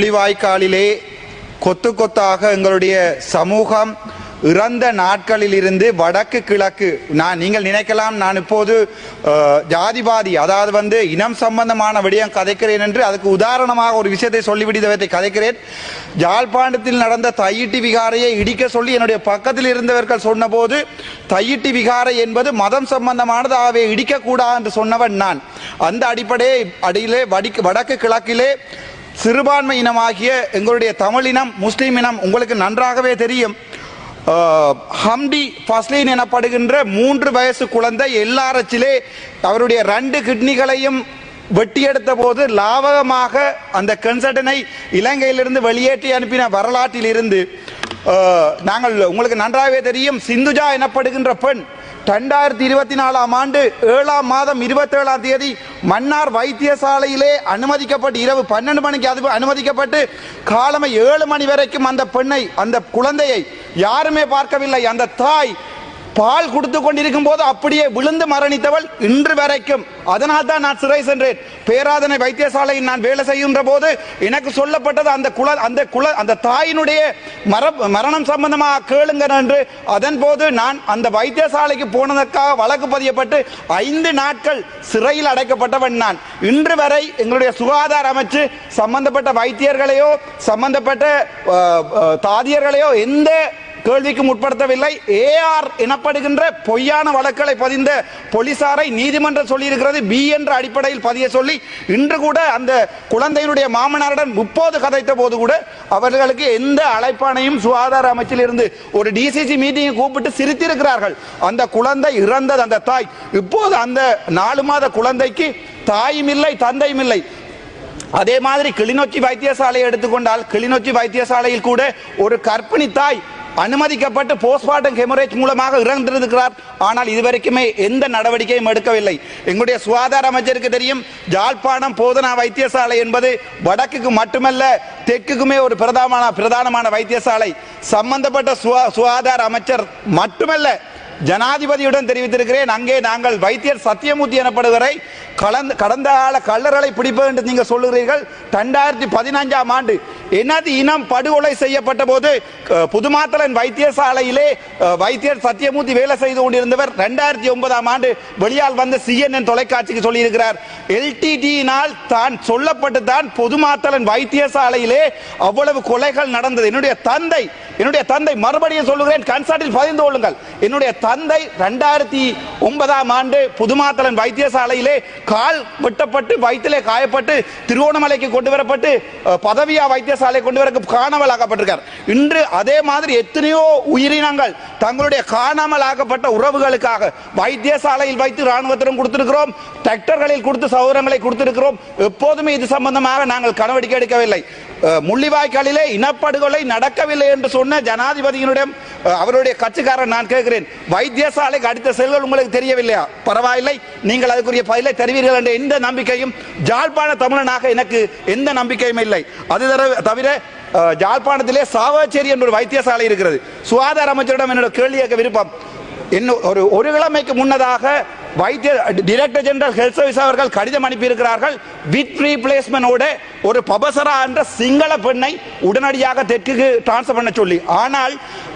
புலிவாய்க்காலிலே கொத்து கொத்தாக எங்களுடைய சமூகம் இறந்த நாட்களிலிருந்து வடக்கு கிழக்கு நான் நீங்கள் நினைக்கலாம் நான் இப்போது ஜாதிபாதி அதாவது வந்து இனம் சம்பந்தமான விடயம் கதைக்கிறேன் என்று அதுக்கு உதாரணமாக ஒரு விஷயத்தை சொல்லிவிடுவதை கதைக்கிறேன். ஜாழ்ப்பாண்டத்தில் நடந்த தையிட்டி விகாரையை இடிக்க சொல்லி என்னுடைய பக்கத்தில் இருந்தவர்கள் சொன்னபோது தையிட்டி விகாரை என்பது மதம் சம்பந்தமானது ஆகவே இடிக்கக்கூடாது என்று சொன்னவன் நான். அந்த அடிப்படையை அடியிலே வடிக்கு வடக்கு கிழக்கிலே சிறுபான்மை இனமாகிய எங்களுடைய தமிழினம் முஸ்லீம் இனம் உங்களுக்கு நன்றாகவே தெரியும். ஹம்டி ஃபஸ்லீன் எனப்படுகின்ற மூன்று வயசு குழந்தை எல்லாரச்சிலே அவருடைய ரெண்டு கிட்னிகளையும் வெட்டியெடுத்த போது லாவகமாக அந்த கன்சர்டனை இலங்கையிலிருந்து வெளியேற்றி அனுப்பின வரலாற்றில் இருந்து நாங்கள் உங்களுக்கு நன்றாகவே தெரியும் சிந்துஜா எனப்படுகின்ற பெண் ரெண்டாயிரத்தி இருபத்தி நாலாம் ஆண்டு ஏழாம் மாதம் இருபத்தேழாம் தேதி மன்னார் வைத்தியசாலையிலே அனுமதிக்கப்பட்டு இரவு பன்னெண்டு மணிக்கு அது அனுமதிக்கப்பட்டு காலமை ஏழு மணி வரைக்கும் அந்த பெண்ணை அந்த குழந்தையை யாருமே பார்க்கவில்லை. அந்த தாய் பால் கொடுத்து கொண்டிருக்கும் போது அப்படியே விழுந்து மரணித்தவள் இன்று வரைக்கும். அதனால் தான் நான் சிறை சென்றேன். பேராதனை வைத்தியசாலையில் நான் வேலை செய்கின்ற போது எனக்கு சொல்லப்பட்டது அந்த குல அந்த குல அந்த தாயினுடைய மர மரணம் சம்பந்தமாக கேளுங்க என்று. அதன் போது நான் அந்த வைத்தியசாலைக்கு போனதற்காக வழக்கு பதியப்பட்டு ஐந்து நாட்கள் சிறையில் அடைக்கப்பட்டவன் நான். இன்று வரை எங்களுடைய சுகாதார அமைச்சு சம்பந்தப்பட்ட வைத்தியர்களையோ சம்பந்தப்பட்ட தாதியர்களையோ எந்த கேள்விக்கும் உட்படுத்தவில்லை. ஏஆர் எனப்படுகின்ற பொய்யான வழக்குகளை பதிந்த போலீசாரை நீதிமன்றம் சொல்லியிருக்கிறது. பி என்ற அடிப்படையில் பதிய சொல்லி இன்று கூட அந்த குழந்தையினுடைய மாமனாருடன் முப்போது கதைத்த போது கூட அவர்களுக்கு எந்த அழைப்பானையும் சுகாதார அமைச்சில் இருந்து ஒரு டிசிசி மீட்டிங் கூப்பிட்டு சிரித்திருக்கிறார்கள். அந்த குழந்தை இறந்தது அந்த தாய். இப்போது அந்த நாலு மாத குழந்தைக்கு தாயும் இல்லை தந்தையும் இல்லை. அதே மாதிரி கிளிநொச்சி வைத்தியசாலையை எடுத்துக்கொண்டால் கிளிநொச்சி வைத்தியசாலையில் கூட ஒரு கர்ப்பிணி தாய் அனுமதிக்கப்பட்டு போஸ்ட்மார்ட்டம் ஹெமரேஜ் மூலமாக இறந்திருக்கிறார். ஆனால் இதுவரைக்குமே எந்த நடவடிக்கையும் எடுக்கவில்லை. எங்களுடைய சுகாதார அமைச்சருக்கு தெரியும் ஜாழ்ப்பாணம் போதனா வைத்தியசாலை என்பது வடக்குக்கு மட்டுமல்ல தெற்குக்குமே ஒரு பிரதான பிரதானமான வைத்தியசாலை. சம்பந்தப்பட்ட சுகாதார அமைச்சர் மட்டுமல்ல ஜனாதிபதியுடன் தெரிவித்திருக்கிறேன். அங்கே நாங்கள் வைத்தியர் சத்தியமூர்த்தி எனப்படுவரை கலந்து கடந்த கால கல்லர்களை பிடிப்பது என்று நீங்கள் சொல்லுகிறீர்கள். ரெண்டாயிரத்தி பதினஞ்சாம் ஆண்டு எனது இனம் படுகொலை செய்யப்பட்ட போது புதுமாத்தலன் வைத்தியசாலையிலே வைத்தியர் சத்தியமூர்த்தி வேலை செய்து கொண்டிருந்தவர். ரெண்டாயிரத்தி ஒன்பதாம் ஆண்டு வெளியால் வந்த சிஎன்என் தொலைக்காட்சிக்கு சொல்லியிருக்கிறார். எல்டிடியினால் தான் சொல்லப்பட்டு தான் பொதுமாத்தலன் வைத்தியசாலையிலே அவ்வளவு கொலைகள் நடந்தது. என்னுடைய தந்தை என்னுடைய தந்தை மறுபடியும் சொல்லுகிறேன் கன்சல்டில் பதிந்து கொள்ளுங்கள். என்னுடைய தந்தை ரெண்டாயிரத்தி ஒன்பதாம் ஆண்டு புதுமாத்தலன் வைத்தியசாலையிலே கால் வெட்டப்பட்டு வயிற்றிலே காயப்பட்டு திருவோணமலைக்கு கொண்டு வரப்பட்டு பதவியா வைத்தியசாலை கொண்டு வர காணாமல் ஆக்கப்பட்டிருக்கார் இன்று அதே மாதிரி எத்தனையோ உயிரினங்கள் தங்களுடைய காணாமல் ஆக்கப்பட்ட உறவுகளுக்காக வைத்தியசாலையில் வைத்து ராணுவத்திடம் கொடுத்திருக்கிறோம் டிராக்டர்களில் கொடுத்து சௌகரங்களை கொடுத்திருக்கிறோம். எப்போதுமே இது சம்பந்தமாக நாங்கள் நடவடிக்கை எடுக்கவில்லை. முள்ளிவாய்க்காலிலே இனப்படுகொலை நடக்கவில்லை என்று சொன்ன ஜனாதிபதியினிடம் அவருடைய கட்சிக்காரன் நான் கேட்கிறேன் வைத்தியசாலைக்கு அடுத்த செல்கள் உங்களுக்கு தெரியவில்லையா? பரவாயில்லை நீங்கள் அதுக்குரிய பதிலை தருவீர்கள் என்ற எந்த நம்பிக்கையும் ஜாழ்ப்பாண தமிழனாக எனக்கு எந்த நம்பிக்கையும் இல்லை. அது தவிர ஜாழ்ப்பாணத்திலே சாவச்சேரி என்ற ஒரு வைத்தியசாலை இருக்கிறது. சுகாதார அமைச்சரிடம் என்னோட கேள்வி கேட்க விருப்பம். இன்னும் ஒரு ஒரு கிழமைக்கு முன்னதாக வைத்திய டிரெக்டர் ஜெனரல் ஹெல்த் சர்வீஸ் அவர்கள் கடிதம் அனுப்பியிருக்கிறார்கள். வித் ரீப்ளேஸ்மெண்டோட ஒரு பபசரா என்ற சிங்கள பெண்ணை உடனடியாக தெற்குக்கு டிரான்ஸ்ஃபர் பண்ண சொல்லி. ஆனால்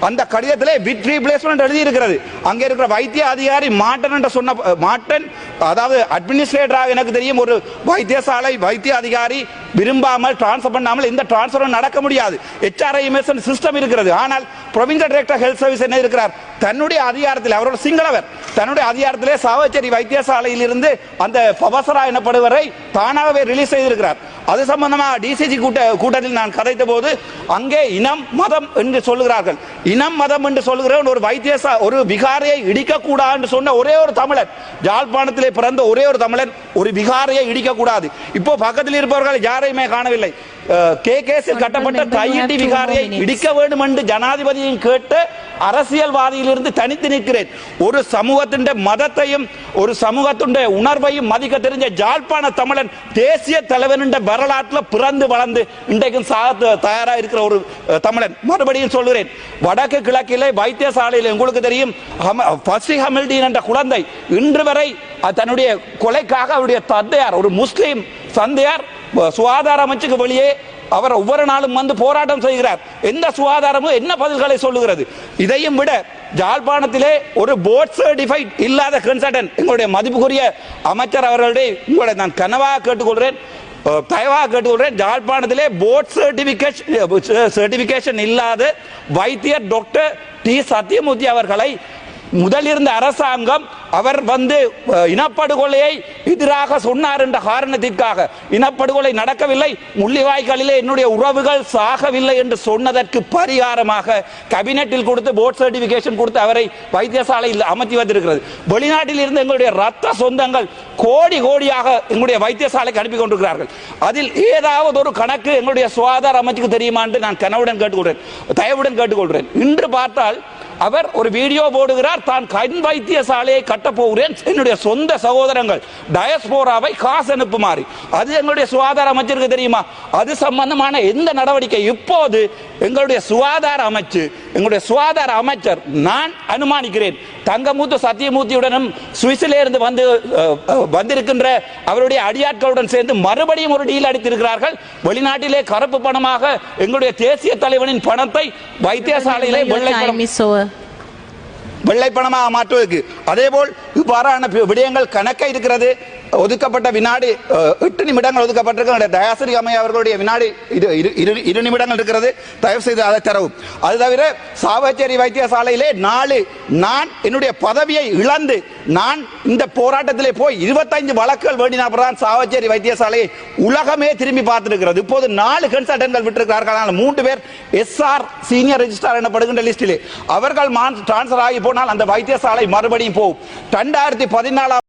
அந்த கடிதத்திலே வித் ரீப்ளேஸ்மெண்ட் எழுதியிருக்கிறது. அங்கே இருக்கிற வைத்திய அதிகாரி மாட்டன் என்று சொன்ன மாட்டன் அதாவது அட்மினிஸ்ட்ரேட்டராக எனக்கு தெரியும் ஒரு வைத்தியசாலை வைத்திய அதிகாரி விரும்பாமல் டிரான்ஸ்ஃபர் பண்ணாமல் எந்த டிரான்ஸ்ஃபரும் நடக்க முடியாது. ஹெச்ஆர்ஐஎம்எஸ் சிஸ்டம் இருக்கிறது. ஆனால் ப்ரொவின்சியல் டைரக்டர் ஹெல்த் சர்வீஸ் என்ன இருக்கிறார்? தன்னுடைய அதிகாரத்தில் அவரோட சிங்களவர் தன்னுடைய அதிகாரத்திலே சாவச்சேரி வைத்தியசாலையில் இருந்து அந்த பவசரா எனப்படுவரை தானாகவே ரிலீஸ் செய்திருக்கிறார். அது சம்பந்தமாக டிசிஜி கூட்ட கூட்டத்தில் நான் கதைத்த போது அங்கே இனம் மதம் என்று சொல்லுகிறார்கள். இனம் மதம் என்று சொல்லுகிற ஒரு வைத்தியசா ஒரு விகாரையை இடிக்கக்கூடாது என்று சொன்ன ஒரே ஒரு தமிழன் ஜாழ்ப்பாணத்திலே பிறந்த ஒரே ஒரு தமிழன் ஒரு விகாரையை இடிக்கக்கூடாது. இப்போ பக்கத்தில் இருப்பவர்கள் யாரையுமே காணவில்லை. கே கேஸில் கட்டப்பட்ட கையெட்டி விகாரையை இடிக்க வேண்டும் என்று ஜனாதிபதியும் கேட்டு அரசியல்வாதியிலிருந்து தனித்து நிற்கிறேன். ஒரு சமூகத்தின் மதத்தையும் ஒரு சமூகத்தின் உணர்வையும் மதிக்க தெரிஞ்ச ஜாழ்ப்பாண தமிழன் தேசிய தலைவன் வரலாற்றில் பிறந்து வளர்ந்து இன்றைக்கும் தயாரா இருக்கிற ஒரு தமிழன். மறுபடியும் சொல்கிறேன் வடக்கு கிழக்கிலே வைத்தியசாலையில் உங்களுக்கு தெரியும் ஹமில்டீன் என்ற குழந்தை இன்று வரை தன்னுடைய கொலைக்காக அவருடைய தந்தையார் ஒரு முஸ்லீம் சந்தையார் சுகாதார அமைச்சுக்கு வெளியே அவர் ஒவ்வொரு நாளும் வந்து போராட்டம் செய்கிறார். எந்த சுகாதாரமும் என்ன பதில்களை சொல்லுகிறது? இதையும் விட ஜாழ்ப்பாணத்திலே ஒரு போர்ட் சர்டிஃபைட் இல்லாத கன்சல்டன்ட் எங்களுடைய மதிப்புக்குரிய அமைச்சர் அவர்களுடைய உங்களை நான் கனவாக கேட்டுக்கொள்கிறேன். தயவாக கேட்டுக்கொள்கிறேன். ஜாழ்ப்பாணத்திலே போர்ட் சர்டிபிகேஷன் சர்டிபிகேஷன் இல்லாத வைத்தியர் டாக்டர் டி. சத்யமூர்த்தி அவர்களை முதலிருந்த அரசாங்கம் அவர் வந்து இனப்படுகொலையை எதிராக சொன்னார் என்ற காரணத்திற்காக. இனப்படுகொலை நடக்கவில்லை. முள்ளிவாய்க்காலிலே என்னுடைய உறவுகள் சாகவில்லை என்று சொன்னதற்கு பரிகாரமாக கபினெட்டில் கொடுத்து போர்ட் சர்டிபிகேஷன் கொடுத்து அவரை வைத்தியசாலையில் அமர்த்தி வந்திருக்கிறது வெளிநாட்டில் இருந்து எங்களுடைய ரத்த சொந்தங்கள் கோடி கோடியாக எங்களுடைய வைத்தியசாலைக்கு அனுப்பி கொண்டிருக்கிறார்கள். அதில் ஏதாவது ஒரு கணக்கு எங்களுடைய சுகாதார அமைச்சுக்கு தெரியுமா என்று நான் கனவுடன் கேட்டுக்கொள்கிறேன். தயவுடன் கேட்டுக்கொள்கிறேன். இன்று பார்த்தால் அவர் ஒரு வீடியோ போடுகிறார் தான் கண் வைத்தியசாலையை கட்ட போகிறேன். என்னுடைய சொந்த சகோதரங்கள் டயஸ்போராவை காசு அனுப்புமாறு. அது எங்களுடைய சுகாதார அமைச்சருக்கு தெரியுமா? அது சம்பந்தமான எந்த நடவடிக்கை? இப்போது எங்களுடைய சுகாதார அமைச்சு எங்களுடைய சுகாதார அமைச்சர் நான் அனுமானிக்கிறேன். தங்கமூத்து சத்தியமூர்த்தியுடனும் சுவிஸிலே இருந்து வந்து வந்திருக்கின்ற அவருடைய அடியாட்களுடன் சேர்ந்து மறுபடியும் ஒரு டீல் அடித்திருக்கிறார்கள். வெளிநாட்டிலே கருப்பு பணமாக எங்களுடைய தேசிய தலைவனின் பணத்தை வைத்தியசாலையிலே வெள்ளை பணம். வெள்ளை பணமாக மாற்றுவதற்கு. அதேபோல் இவ்வாறான விடயங்கள் கணக்க இருக்கிறது. ஒதுக்கப்பட்ட வினாடி எட்டு நிமிடங்கள் ஒதுக்கப்பட்டிருக்கிற தயாசிரி அம்மை அவர்களுடைய வினாடி இது இரு- இரு- இரு நிமிடங்கள் இருக்கிறது. தயவு செய்து அதை தரவும். அது தவிர சாவச்சேரி வைத்தியசாலையிலே நாலு நான் என்னுடைய பதவியை இழந்து நான் இந்த போராட்டத்திலே போய் இருபத்தைந்து வழக்குகள் வேண்டின அப்புறம் சாவச்சேரி வைத்தியசாலையை உலகமே திரும்பி பார்த்திருக்கிறது. இப்போது நாலு கன்சல்டன்ட்கள் விட்டிருக்கிறார்கள். ஆனால் மூன்று பேர் எஸ்ஆர் சீனியர் ரெஜிஸ்டார் எனப்படுகின்ற லிஸ்டிலே. அவர்கள் டிரான்ஸ்ஃபர் ஆகி போனால் அந்த வைத்தியசாலை மறுபடியும் போகும். ரெண்டாயிரத்தி பதினாலாம்